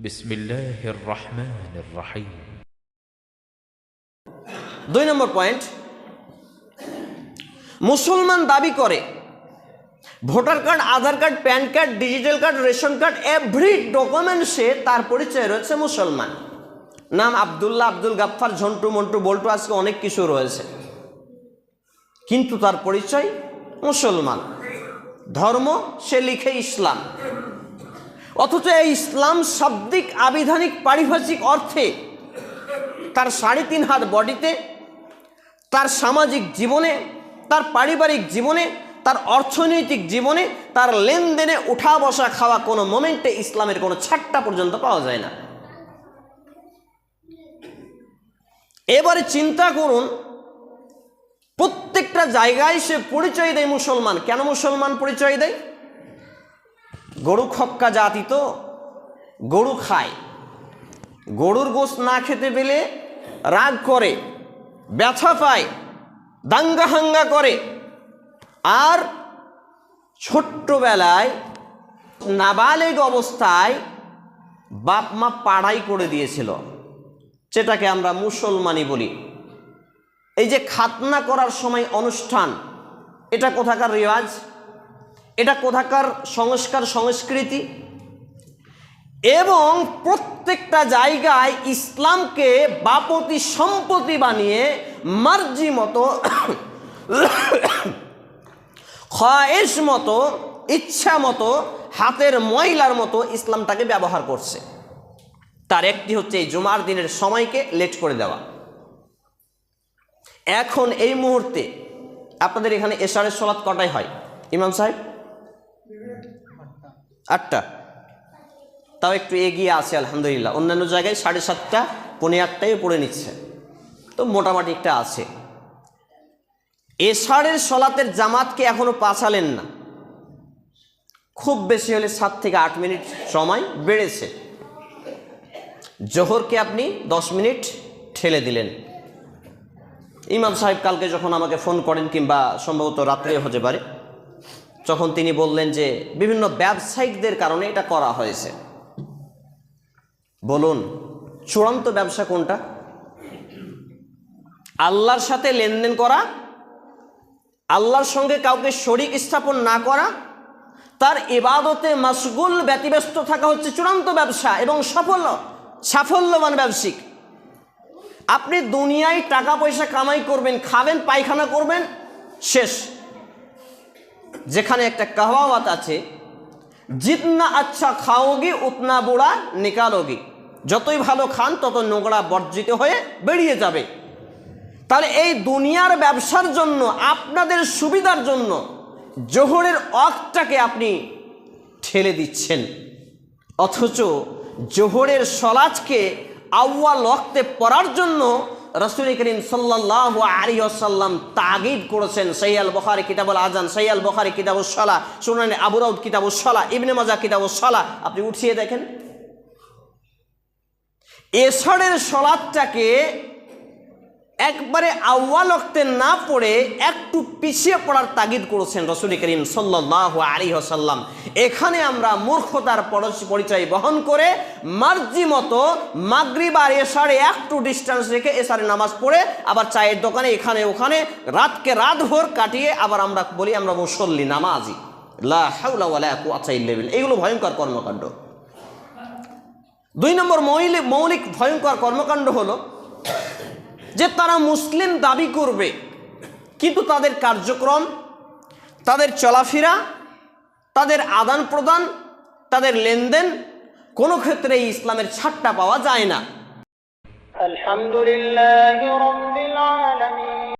بسم الله الرحمن الرحيم দুই নম্বর পয়েন্ট মুসলমান দাবি করে voter card Aadhaar card PAN card digital card ration card every ডকুমেন্টসে তার পরিচয় রয়েছে মুসলমান নাম আবদুল্লাহ আব্দুল গাফফার ঝন্টু মন্টু বল্টু আজকে অনেক কিছু রয়েছে কিন্তু তার পরিচয় মুসলমান ধর্ম সে লিখে ইসলাম অথচ এই ইসলাম শাব্দিক, আবিধানিক, পারিভাষিক অর্থে তার সাড়ে তিন হাত বডিতে, তার সামাজিক জীবনে, তার পারিবারিক জীবনে, তার অর্থনৈতিক জীবনে, তার লেনদেনে উঠা বসা খাওয়া কোনো মোমেন্টে ইসলামের কোনো ছাট্টা পর্যন্ত পাওয়া যায় না। এবারে চিন্তা করুন, প্রত্যেকটা জায়গায় সে পরিচয় দেয় মুসলমান। কেন মুসলমান পরিচয় দেয়? গরু খক্কা জাতি তো, গরু খায়। গরুর গোশ না খেতে পেলে রাগ করে, ব্যথা পায়, দাঙ্গা হাঙ্গা করে। আর ছোট্টবেলায় নাবালেগ অবস্থায় বাপ মা পাড়াই করে দিয়েছিল, যেটাকে আমরা মুসলমানি বলি। এই যে খাতনা করার সময় অনুষ্ঠান, এটা কোথাকার রেওয়াজ? এটা কোথাকার সংস্কার সংস্কৃতি? এবং প্রত্যেকটা জায়গায় ইসলামকে বাপতি সম্পত্তি বানিয়ে মার্জি মতো খয়েশ মতো, ইচ্ছা মতো, হাতের ময়লার মতো ইসলামটাকে ব্যবহার করছে। তার একটি হচ্ছে এই জুমার দিনের সময়কে লেট করে দেওয়া। এখন এই মুহূর্তে আপনাদের এখানে এশারের সলাৎ কটাই হয়? ইমাম সাহেব? আটটা। তাও একটু এগিয়ে আছে, আলহামদুলিল্লাহ। অন্যান্য জায়গায় সাড়ে সাতটা, পৌনে আটটায় পড়ে নিচ্ছে। তো মোটামুটি একটা আছে। এশারের সলাতের জামাতকে এখনও পাছালেন না। খুব বেশি হলে সাত থেকে আট মিনিট সময় বেড়েছে। জোহরকে আপনি দশ মিনিট ঠেলে দিলেন। ইমাম সাহেব কালকে যখন আমাকে ফোন করেন কিংবা সম্ভবত রাত্রে হতে পারে তখন তিনি বললেন যে বিভিন্ন ব্যবসায়িকদের কারণে এটা করা হয়েছে। বলুন, চূড়ান্ত ব্যবসা কোনটা? আল্লাহর সাথে লেনদেন করা, আল্লাহর সঙ্গে কাউকে শরিক স্থাপন না করা, তার ইবাদতে মশগুল ব্যতিব্যস্ত থাকা হচ্ছে চূড়ান্ত ব্যবসা এবং সফল সাফল্যবান ব্যবসায়িক আপনি দুনিয়ায় টাকা পয়সা কামাই করবেন, খাবেন, পায়খানা করবেন, শেষ। যেখানে একটা কাহাওয়াত আছে, জিতনা আচ্ছা খাওগি, উতনা বুড়া নিকালোগি। যতই ভালো খান, তত নোংরা বর্জিত হয়ে বেরিয়ে যাবে। তাহলে এই দুনিয়ার ব্যবসার জন্য, আপনাদের সুবিধার জন্য জোহরের অকটাকে আপনি ঠেলে দিচ্ছেন। অথচ জোহরের সলাজকে আউয়াল ওয়াক্তে পড়ার জন্য রসুল করিম সাল্লাহ আলী আসাল্লাম তাগিদ করেছেন সৈয়াল বখারি কিতাবুল আজান সৈয়াল বখারি কিতাবুল সলা শুনানি আবুরাউদ কিতাবুল সলা ইবনে মাজা কিতাবুসলা আপনি উঠিয়ে দেখেন। এসরের সলাদটাকে একবারে আউ্য়াল অক্তে না পড়ে একটু পিছিয়ে পড়ার তাগিদ করেছেন রসুল করিম সাল্লাহ আলী হাসাল্লাম এখানে আমরা মূর্খতার পরিচয় বহন করে মার্জি মতো মাগরিব আর এসারে একটু ডিস্টেন্স রেখে এসারে নামাজ পড়ে আবার চায়ের দোকানে এখানে ওখানে রাতকে রাত ভোর কাটিয়ে আবার আমরা বলি আমরা মুসল্লি, নামাজি। লা হাওলা ওয়ালা কুওয়াতা এগুলো ভয়ঙ্কর কর্মকাণ্ড। দুই নম্বর মৌলিক ভয়ঙ্কর কর্মকাণ্ড হলো যে তারা মুসলিম দাবি করবে, কিন্তু তাদের কার্যক্রম, তাদের চলাফেরা, তাদের আদান প্রদান, তাদের লেনদেন, কোনো ক্ষেত্রে ইসলামের ছাড়টা পাওয়া যায় না। আলহামদুলিল্লাহ